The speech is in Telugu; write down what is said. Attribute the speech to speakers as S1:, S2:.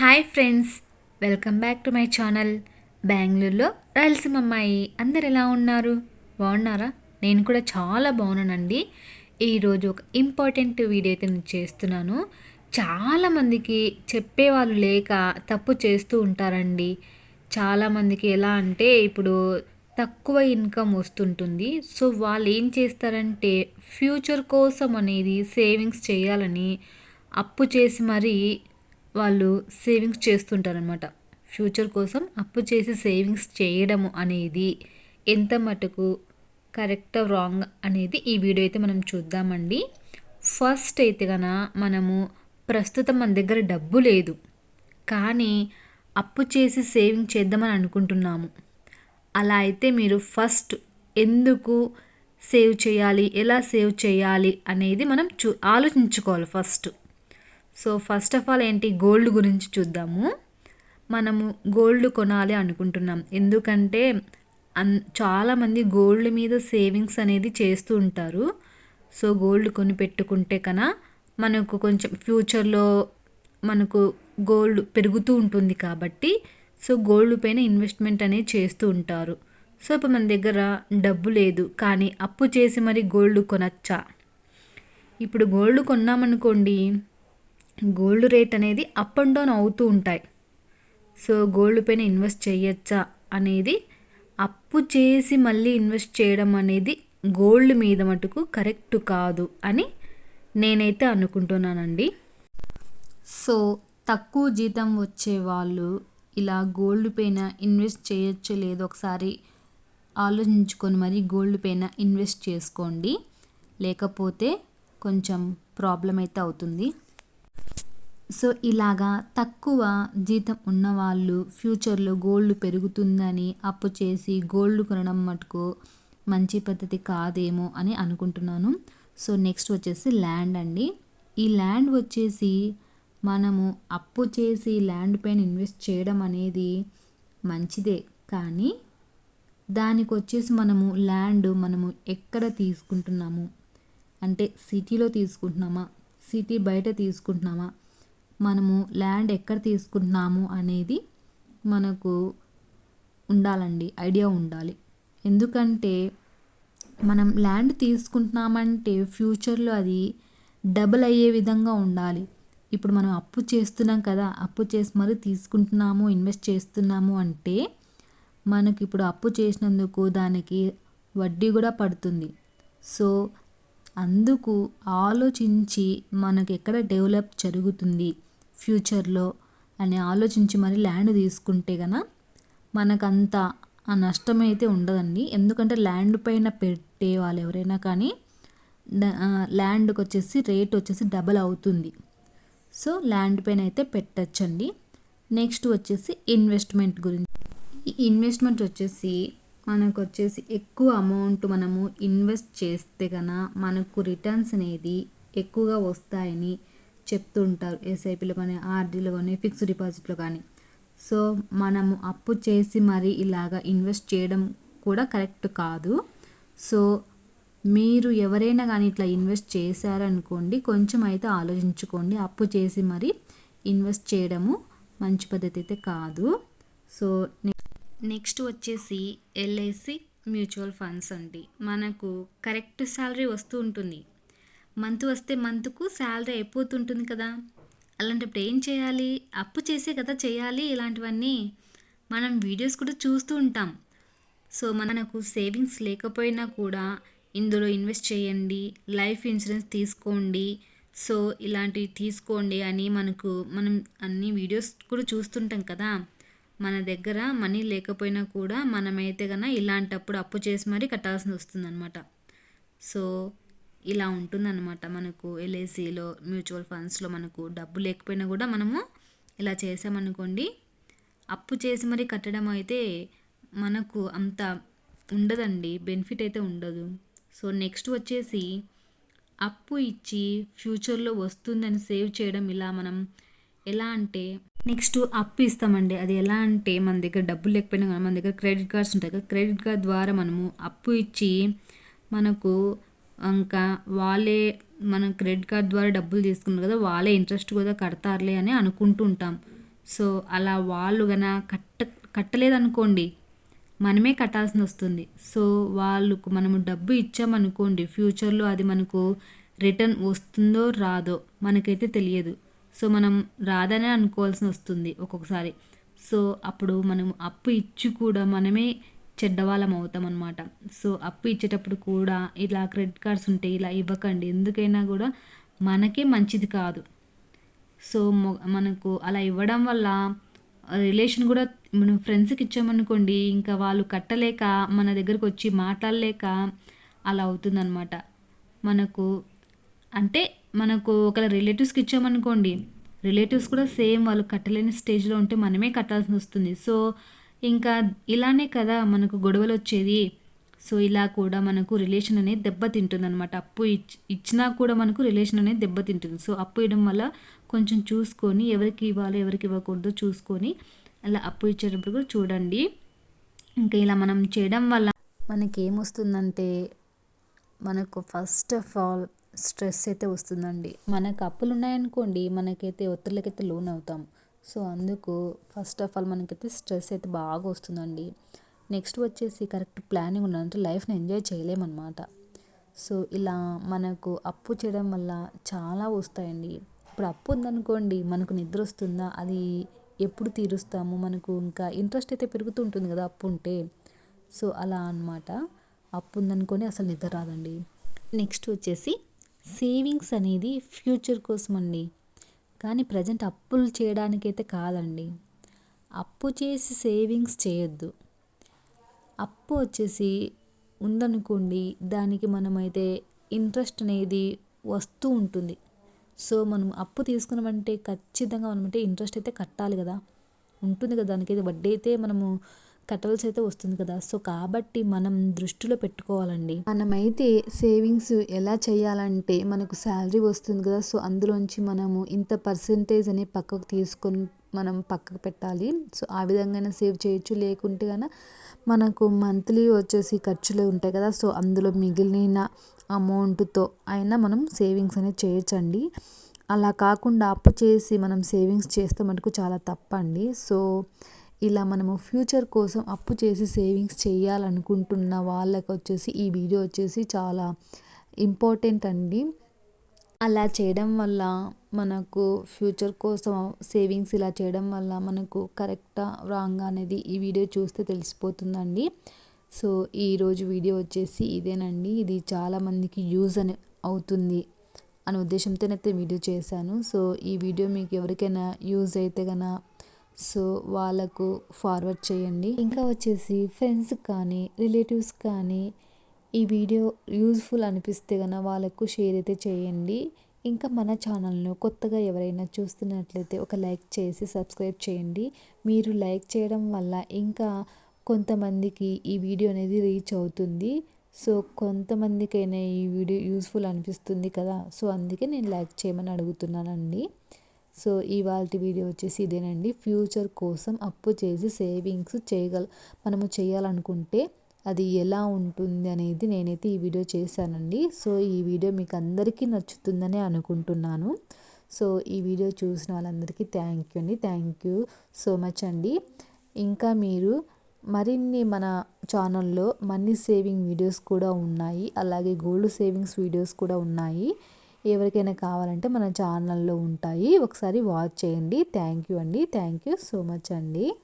S1: Hi friends welcome back to my channel. బెంగళూరులో రాయలసీమ అమ్మాయి అందరు ఎలా ఉన్నారు? బాగున్నారా? నేను కూడా చాలా బాగున్నానండి. ఈరోజు ఒక ఇంపార్టెంట్ వీడియో అయితే నేను చేస్తున్నాను. చాలామందికి చెప్పేవాళ్ళు లేక తప్పు చేస్తూ ఉంటారండి. చాలామందికి ఎలా అంటే ఇప్పుడు తక్కువ ఇన్కమ్ వస్తుంటుంది. సో వాళ్ళు ఏం చేస్తారంటే ఫ్యూచర్ కోసం అనేది సేవింగ్స్ చేయాలని అప్పు చేసి మరీ వాళ్ళు సేవింగ్స్ చేస్తుంటారనమాట ఫ్యూచర్ కోసం అప్పు చేసి సేవింగ్స్ చేయడము అనేది ఎంత మటుకు కరెక్ట్ రాంగ్ అనేది ఈ వీడియో అయితే మనం చూద్దామండి. ఫస్ట్ అయితే కన మనము ప్రస్తుతం మన దగ్గర డబ్బు లేదు. కానీ అప్పు చేసి సేవింగ్ చేద్దామని అనుకుంటున్నాము. అలా అయితే మీరు ఫస్ట్ ఎందుకు సేవ్ చేయాలి ఎలా సేవ్ చేయాలి అనేది మనం చూ ఆలోచించుకోవాలి first so first of all ఏంటి గోల్డ్ గురించి చూద్దాము. మనము గోల్డ్ కొనాలి అనుకుంటున్నాం. ఎందుకంటే అన్ చాలామంది గోల్డ్ మీద సేవింగ్స్ అనేది చేస్తూ ఉంటారు. సో గోల్డ్ కొని పెట్టుకుంటే కన మనకు కొంచెం ఫ్యూచర్లో మనకు గోల్డ్ పెరుగుతూ ఉంటుంది కాబట్టి సో గోల్డ్ పైన ఇన్వెస్ట్మెంట్ అనేది చేస్తూ ఉంటారు. సో ఇప్పుడు మన దగ్గర డబ్బు లేదు కానీ అప్పు చేసి మరి గోల్డ్ కొనచ్చా? ఇప్పుడు గోల్డ్ కొన్నామనుకోండి గోల్డ్ రేట్ అనేది అప్ అండ్ డౌన్ అవుతూ ఉంటాయి. సో గోల్డ్ పైన ఇన్వెస్ట్ చేయొచ్చా అనేది అప్పు చేసి మళ్ళీ ఇన్వెస్ట్ చేయడం అనేది గోల్డ్ మీద మటుకు కరెక్ట్ కాదు అని నేనైతే అనుకుంటున్నానండి. సో తక్కువ జీతం వచ్చే వాళ్ళు ఇలా గోల్డ్ పైన ఇన్వెస్ట్ చేయొచ్చు లేదో ఒకసారి ఆలోచించుకొని మరి గోల్డ్ పైన ఇన్వెస్ట్ చేసుకోండి. లేకపోతే కొంచెం ప్రాబ్లం అయితే అవుతుంది. సో ఇలాగా తక్కువ జీతం ఉన్నవాళ్ళు ఫ్యూచర్లో గోల్డ్ పెరుగుతుందని అప్పు చేసి గోల్డ్ కొనడం మటుకు మంచి పద్ధతి కాదేమో అని అనుకుంటున్నాను. సో నెక్స్ట్ వచ్చేసి ల్యాండ్ అండి. ఈ ల్యాండ్ వచ్చేసి మనము అప్పు చేసి ల్యాండ్ పైన ఇన్వెస్ట్ చేయడం అనేది మంచిదే. కానీ దానికి వచ్చేసి మనము ల్యాండ్ మనము ఎక్కడ తీసుకుంటున్నాము? అంటే సిటీలో తీసుకుంటున్నామా? సిటీ బయట తీసుకుంటున్నామా? మనము ల్యాండ్ ఎక్కడ తీసుకుంటున్నాము అనేది మనకు ఉండాలండి ఐడియా ఉండాలి. ఎందుకంటే మనం ల్యాండ్ తీసుకుంటున్నామంటే ఫ్యూచర్లో అది డబుల్ అయ్యే విధంగా ఉండాలి. ఇప్పుడు మనం అప్పు చేస్తున్నాం కదా అప్పు చేసి మరి తీసుకుంటున్నాము ఇన్వెస్ట్ చేస్తున్నాము అంటే మనకి ఇప్పుడు అప్పు చేసినందుకు దానికి వడ్డీ కూడా పడుతుంది. సో అందుకు ఆలోచించి మనకు ఎక్కడ డెవలప్ జరుగుతుంది ఫ్యూచర్లో అని ఆలోచించి మరి ల్యాండ్ తీసుకుంటే కనుక మనకంత ఆ నష్టం అయితే ఉండదండి. ఎందుకంటే ల్యాండ్ పైన పెట్టే వాళ్ళు ఎవరైనా కానీ ల్యాండ్కి వచ్చేసి రేట్ వచ్చేసి డబల్ అవుతుంది. సో ల్యాండ్ పైన అయితే పెట్టచ్చండి. నెక్స్ట్ వచ్చేసి ఇన్వెస్ట్మెంట్ గురించి. ఈ ఇన్వెస్ట్మెంట్ వచ్చేసి మనకు వచ్చేసి ఎక్కువ అమౌంట్ మనము ఇన్వెస్ట్ చేస్తే కనుక మనకు రిటర్న్స్ అనేది ఎక్కువగా వస్తాయని చెప్తూ ఉంటారు ఎస్ఐపిలో కానీ ఆర్డీలో కానీ ఫిక్స్డ్ డిపాజిట్లో కానీ. సో మనము అప్పు చేసి మరి ఇలాగ ఇన్వెస్ట్ చేయడం కూడా కరెక్ట్ కాదు. సో మీరు ఎవరైనా కానీ ఇట్లా ఇన్వెస్ట్ చేశారనుకోండి కొంచెం అయితే ఆలోచించుకోండి. అప్పు చేసి మరి ఇన్వెస్ట్ చేయడము మంచి పద్ధతి అయితే కాదు. సో నెక్స్ట్ వచ్చేసి ఎల్ఐసి మ్యూచువల్ ఫండ్స్ అండి. మనకు కరెక్ట్ శాలరీ వస్తూ ఉంటుంది. మంత్ వస్తే మంత్కు శాలరీ అయిపోతుంటుంది కదా. అలాంటప్పుడు ఏం చేయాలి? అప్పు చేసే కదా చేయాలి? ఇలాంటివన్నీ మనం వీడియోస్ కూడా చూస్తూ ఉంటాం. సో మనకు సేవింగ్స్ లేకపోయినా కూడా ఇందులో ఇన్వెస్ట్ చేయండి. లైఫ్ ఇన్సూరెన్స్ తీసుకోండి. సో ఇలాంటివి తీసుకోండి అని మనకు మనం అన్ని వీడియోస్ కూడా చూస్తుంటాం కదా. మన దగ్గర మనీ లేకపోయినా కూడా మనమైతే కన్నా ఇలాంటప్పుడు అప్పు చేసి మరీ కట్టాల్సి వస్తుందన్నమాట. సో ఇలా ఉంటుందన్నమాట మనకు ఎల్ఐసిలో మ్యూచువల్ ఫండ్స్లో మనకు డబ్బు లేకపోయినా కూడా మనము ఇలా చేసామనుకోండి అప్పు చేసి మరి కట్టడం అయితే మనకు అంత ఉండదండి బెనిఫిట్ అయితే ఉండదు. సో నెక్స్ట్ వచ్చేసి అప్పు ఇచ్చి ఫ్యూచర్లో వస్తుందని సేవ్ చేయడం ఇలా మనం ఎలా అంటే నెక్స్ట్ అప్పు ఇస్తామండి. అది ఎలా అంటే మన దగ్గర డబ్బులు లేకపోయినా కానీ మన దగ్గర క్రెడిట్ కార్డ్స్ ఉంటాయి కదా క్రెడిట్ కార్డ్ ద్వారా మనము అప్పు ఇచ్చి మనకు ఇంకా వాళ్ళే మనం క్రెడిట్ కార్డ్ ద్వారా డబ్బులు తీసుకున్నారు కదా వాళ్ళే ఇంట్రెస్ట్ కూడా కడతారులే అని అనుకుంటూ ఉంటాం సో అలా వాళ్ళు గన కట్ట కట్టలేదనుకోండి మనమే కట్టాల్సి వస్తుంది. సో వాళ్ళకు మనము డబ్బు ఇచ్చామనుకోండి ఫ్యూచర్లో అది మనకు రిటర్న్ వస్తుందో రాదో మనకైతే తెలియదు. సో మనం రాదనే అనుకోవాల్సి వస్తుంది ఒక్కొక్కసారి. సో అప్పుడు మనం అప్పు ఇచ్చి కూడా మనమే చెడ్డవాళ్ళం అవుతాం అనమాట సో అప్పు ఇచ్చేటప్పుడు కూడా ఇలా క్రెడిట్ కార్డ్స్ ఉంటే ఇలా ఇవ్వకండి. ఎందుకైనా కూడా మనకే మంచిది కాదు. సో మనకు అలా ఇవ్వడం వల్ల రిలేషన్ కూడా మనం ఫ్రెండ్స్కి ఇచ్చామనుకోండి ఇంకా వాళ్ళు కట్టలేక మన దగ్గరకు వచ్చి మాట్లాడలేక అలా అవుతుందన్నమాట. మనకు అంటే మనకు ఒక రిలేటివ్స్కి ఇచ్చామనుకోండి రిలేటివ్స్ కూడా సేమ్ వాళ్ళు కట్టలేని స్టేజ్లో ఉంటే మనమే కట్టాల్సి వస్తుంది. సో ఇంకా ఇలానే కదా మనకు గొడవలు వచ్చేది సో ఇలా కూడా మనకు రిలేషన్ అనేది దెబ్బతింటుంది అనమాట అప్పు ఇచ్ ఇచ్చినా కూడా మనకు రిలేషన్ అనేది దెబ్బతింటుంది. సో అప్పు ఇవ్వడం వల్ల కొంచెం చూసుకొని ఎవరికి ఇవ్వాలో ఎవరికి ఇవ్వకూడదో చూసుకొని అలా అప్పు ఇచ్చేటప్పుడు కూడా చూడండి. ఇంకా ఇలా మనం చేయడం వల్ల మనకి ఏమొస్తుందంటే మనకు ఫస్ట్ ఆఫ్ ఆల్ స్ట్రెస్ అయితే వస్తుందండి. మనకు అప్పులు ఉన్నాయనుకోండి మనకైతే ఒత్తిళ్ళకైతే లోన్ అవుతాం సో అందుకు ఫస్ట్ ఆఫ్ ఆల్ మనకైతే స్ట్రెస్ అయితే బాగా వస్తుందండి. నెక్స్ట్ వచ్చేసి కరెక్ట్ ప్లానింగ్ ఉండాలంటే లైఫ్ని ఎంజాయ్ చేయలేమన్నమాట. సో ఇలా మనకు అప్పు చేయడం వల్ల చాలా వస్తాయండి. ఇప్పుడు అప్పు ఉందనుకోండి మనకు నిద్ర వస్తుందా అది ఎప్పుడు తీరుస్తాము మనకు ఇంకా ఇంట్రెస్ట్ అయితే పెరుగుతూ ఉంటుంది కదా అప్పు ఉంటే. సో అలా అనమాట అప్పు ఉందనుకొని అసలు నిద్ర రాదండి. నెక్స్ట్ వచ్చేసి సేవింగ్స్ అనేది ఫ్యూచర్ కోసం అండి కానీ ప్రజెంట్ అప్పులు చేయడానికైతే కాదండి. అప్పు చేసి సేవింగ్స్ చేయొద్దు. అప్పు వచ్చేసి ఉందనుకోండి దానికి మనమైతే ఇంట్రెస్ట్ అనేది వస్తూ ఉంటుంది. సో మనం అప్పు తీసుకున్నామంటే ఖచ్చితంగా మనమంటే ఇంట్రెస్ట్ అయితే కట్టాలి కదా. ఉంటుంది కదా దానికైతే వడ్డీ అయితే మనము కట్టవలసి అయితే వస్తుంది కదా. సో కాబట్టి మనం దృష్టిలో పెట్టుకోవాలండి. మనమైతే సేవింగ్స్ ఎలా చేయాలంటే మనకు శాలరీ వస్తుంది కదా. సో అందులోంచి మనము ఇంత పర్సెంటేజ్ అని పక్కకు తీసుకొని మనం పక్కకు పెట్టాలి. సో ఆ విధంగా సేవ్ చేయొచ్చు. లేకుంటే కనుక మనకు మంత్లీ వచ్చేసి ఖర్చులు ఉంటాయి కదా. సో అందులో మిగిలిన అమౌంట్తో అయినా మనం సేవింగ్స్ అనేది చేయొచ్చండి. అలా కాకుండా అప్పు చేసి మనం సేవింగ్స్ చేస్తే మటుకు చాలా తప్పండి. సో ఇలా మనము ఫ్యూచర్ కోసం అప్పు చేసి సేవింగ్స్ చేయాలనుకుంటున్న వాళ్ళకు వచ్చేసి ఈ వీడియో వచ్చేసి చాలా ఇంపార్టెంట్ అండి. అలా చేయడం వల్ల మనకు ఫ్యూచర్ కోసం సేవింగ్స్ ఇలా చేయడం వల్ల మనకు కరెక్టా రాంగ్ అనేది ఈ వీడియో చూస్తే తెలిసిపోతుందండి. సో ఈరోజు వీడియో వచ్చేసి ఇదేనండి. ఇది చాలామందికి యూజ్ అని అవుతుంది అనే ఉద్దేశంతోనైతే వీడియో చేశాను. సో ఈ వీడియో మీకు ఎవరికైనా యూజ్ అయితే కనుక సో వాళ్ళకు ఫార్వర్డ్ చేయండి. ఇంకా వచ్చేసి ఫ్రెండ్స్ కానీ రిలేటివ్స్ కానీ ఈ వీడియో యూజ్ఫుల్ అనిపిస్తే కనుక వాళ్ళకు షేర్ అయితే చేయండి. ఇంకా మన ఛానల్ను కొత్తగా ఎవరైనా చూస్తున్నట్లయితే ఒక లైక్ చేసి సబ్స్క్రైబ్ చేయండి. మీరు లైక్ చేయడం వల్ల ఇంకా కొంతమందికి ఈ వీడియో అనేది రీచ్ అవుతుంది. సో కొంతమందికైనా ఈ వీడియో యూస్ఫుల్ అనిపిస్తుంది కదా. సో అందుకే నేను లైక్ చేయమని అడుగుతున్నానండి. సో ఇవాళ వీడియో వచ్చేసి ఇదేనండి. ఫ్యూచర్ కోసం అప్పు చేసి సేవింగ్స్ చేయగల మనము చేయాలనుకుంటే అది ఎలా ఉంటుంది అనేది నేనైతే ఈ వీడియో చేశానండి. సో ఈ వీడియో మీకు అందరికీ నచ్చుతుందని అనుకుంటున్నాను. సో ఈ వీడియో చూసిన వాళ్ళందరికీ థ్యాంక్ యూ అండి. థ్యాంక్ యూ సో మచ్ అండి. ఇంకా మీరు మరిన్ని మన ఛానల్లో మనీ సేవింగ్ వీడియోస్ కూడా ఉన్నాయి. అలాగే గోల్డ్ సేవింగ్స్ వీడియోస్ కూడా ఉన్నాయి. ఎవరికైనా కావాలంటే మన ఛానల్లో ఉంటాయి. ఒకసారి వాచ్ చేయండి. థ్యాంక్ యూ అండి. థ్యాంక్ యూ సో మచ్ అండి.